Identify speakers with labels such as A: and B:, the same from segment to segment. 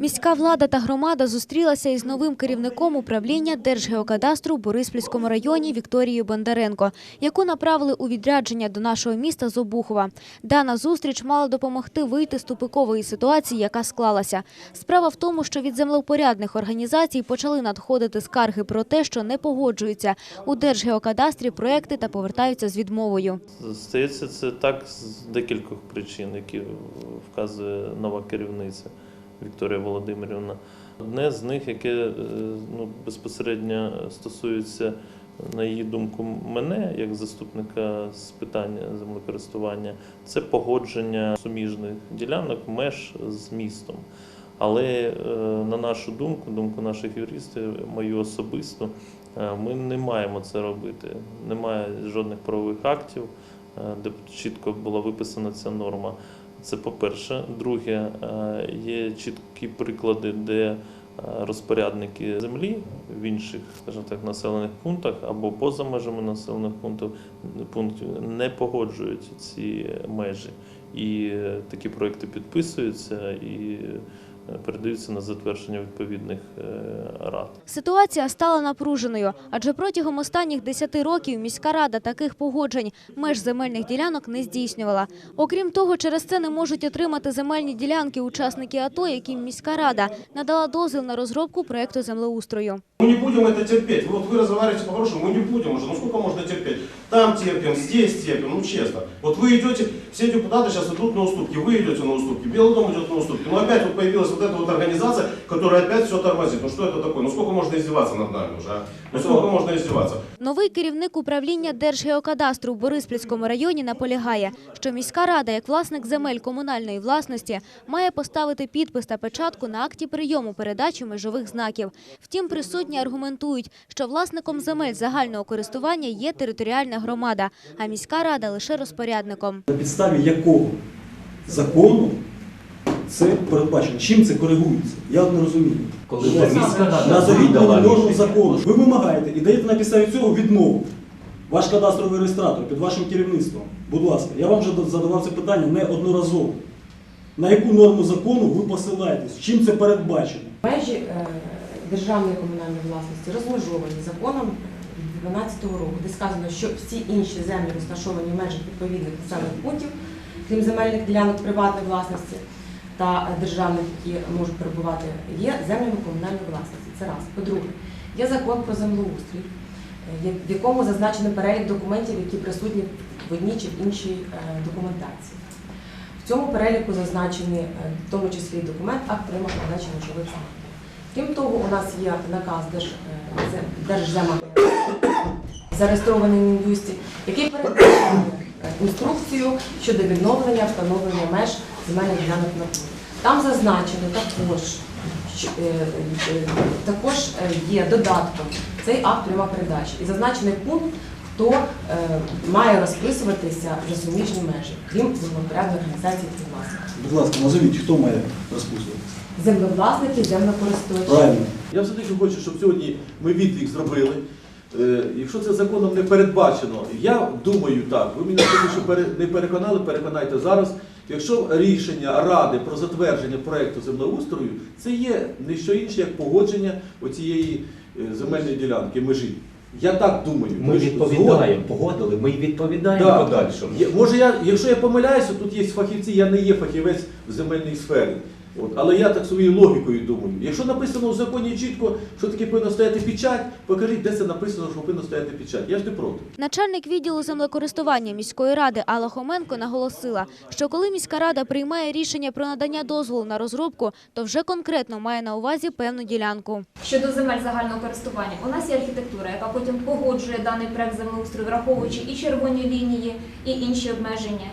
A: Міська влада та громада зустрілася із новим керівником управління Держгеокадастру в Бориспільському районі Вікторією Бондаренко, яку направили у відрядження до нашого міста з Обухова. Дана зустріч мала допомогти вийти з тупикової ситуації, яка склалася. Справа в тому, що від землевпорядних організацій почали надходити скарги про те, що не погоджуються у Держгеокадастрі проекти та повертаються з відмовою.
B: Стається це так з декількох причин, які вказує нова керівниця Вікторія Володимирівна. Одне з них, яке е, ну, безпосередньо стосується, на її думку, мене як заступника з питань землекористування, це погодження суміжних ділянок меж з містом. Але е, на нашу думку, думку наших юристів, мою особисту, е, ми не маємо це робити. Немає жодних правових актів, де чітко була виписана ця норма. Це по-перше. Друге, е, є чіткі приклади, де е, розпорядники землі в інших, скажімо так, населених пунктах або поза межами населених пунктів, пунктів не погоджують ці межі. І е, такі проекти підписуються і передаються на затвердження відповідних е, рад.
A: Ситуація стала напруженою, адже протягом останніх 10 років міська рада таких погоджень меж земельних ділянок не здійснювала. Окрім того, через це не можуть отримати земельні ділянки учасники АТО, яким міська рада надала дозвіл на розробку проекту землеустрою.
C: Мы не будем это терпеть. Вот вы разговариваете по-хорошему, мы не будем уже. Ну сколько можно терпеть? Там терпим, здесь терпим, ну честно. Вот вы идете, все депутаты сейчас идут на уступки, вы идете на уступки, Белый дом идет на уступки. Но опять вот появилась вот эта вот организация, которая опять все тормозит. Ну что это такое? Ну сколько можно издеваться над нами уже, а? Ну сколько можно издеваться?
A: Новий керівник управління Держгеокадастру в Бориспільському районі наполягає, що міська рада, як власник земель комунальної власності, має поставити підпис та печатку на акті прийому передачі межових знаків. Втім, присутні аргументують, що власником земель загального користування є територіальна громада, а міська рада лише розпорядником.
D: На підставі якого закону це передбачено? Чим це коригується? Я от не розумію.
E: Коли міська рада
D: Назовіть мені норму закону. Ви вимагаєте і даєте на підставі цього відмову. Ваш кадастровий реєстратор під вашим керівництвом. Будь ласка, я вам вже задавав це питання неодноразово. На яку норму закону ви посилаєтесь? Чим це передбачено?
F: Межі е, державної комунальної власності розмежовані законом 2012 року, де сказано, що всі інші землі розташовані в межах відповідних населених пунктів, крім земельних ділянок приватної власності та державних, які можуть перебувати, є землями комунальної власності. Це раз. По-друге, є закон про землеустрій, е, в якому зазначено перелік документів, які присутні в одній чи в іншій е, документації. В цьому переліку зазначені е, в тому числі документ акт прийому передачі ночових. Крім того, у нас є наказ Держ, Держзема, зареєстрований в Мін'юсті, який передбачає інструкцію щодо відновлення встановлення меж земельних ділянок на пункт. Там зазначено також, що, е, е, також е, є додатком цей акт прийому передачі. І зазначений пункт, хто е, має розписуватися за суміжні межі, крім землепорядної організації і власників.
D: Будь ласка, назовіть, хто має розписувати.
F: Землевласники, землекористувачі.
D: Правильно.
E: Я все-таки хочу, щоб сьогодні ми відлік зробили. Е, Якщо це законом не передбачено, я думаю так, ви мене поки що не переконали, переконайте зараз. Якщо рішення Ради про затвердження проєкту землеустрою, це є не що інше, як погодження оцієї е, земельної ділянки, межі. Я так думаю.
G: Ми
E: згодні?
G: відповідаємо, погодили, ми відповідаємо
E: Да.
G: подальшому.
E: Може, я, якщо я помиляюся, тут є фахівці, я не є фахівець в земельній сфері. От, але я так своєю логікою думаю. Якщо написано в законі чітко, що таке повинна стояти печать, покажіть, де це написано, що повинна стояти печать. Я ж не проти.
A: Начальник відділу землекористування міської ради Алла Хоменко наголосила, що коли міська рада приймає рішення про надання дозволу на розробку, то вже конкретно має на увазі певну ділянку.
H: Щодо земель загального користування, у нас є архітектура, яка потім погоджує даний проект землеустрою, враховуючи і червоні лінії, і інші обмеження.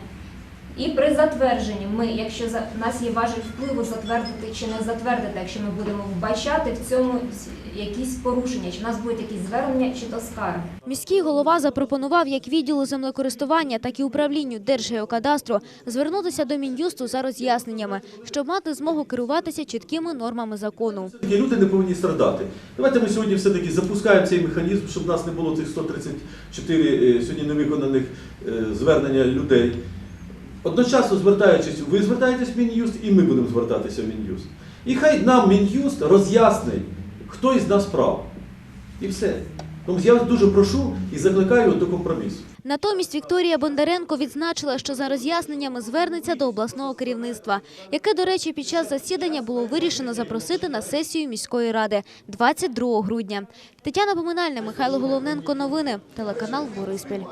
H: І при затвердженні ми, якщо за нас є важіль впливу затвердити чи не затвердити, якщо ми будемо вбачати в цьому с- якісь порушення, чи в нас будуть якісь звернення, чи то скарги.
A: Міський голова запропонував як відділу землекористування, так і управлінню Держгеокадастру звернутися до Мін'юсту за роз'ясненнями, щоб мати змогу керуватися чіткими нормами закону.
E: Люди не повинні страдати. Давайте ми сьогодні все-таки запускаємо цей механізм, щоб в нас не було цих 134 е, сьогодні невиконаних е, звернення людей. Одночасно звертаючись, ви звертаєтесь в Мін'юст, і ми будемо звертатися в Мін'юст. І хай нам Мін'юст роз'яснить, хто із нас прав. І все. Тому я вас дуже прошу і закликаю до компромісу.
A: Натомість Вікторія Бондаренко відзначила, що за роз'ясненнями звернеться до обласного керівництва, яке, до речі, під час засідання було вирішено запросити на сесію міської ради 22 грудня. Тетяна Поминальна, Михайло Головненко. Новини. Телеканал Бориспіль.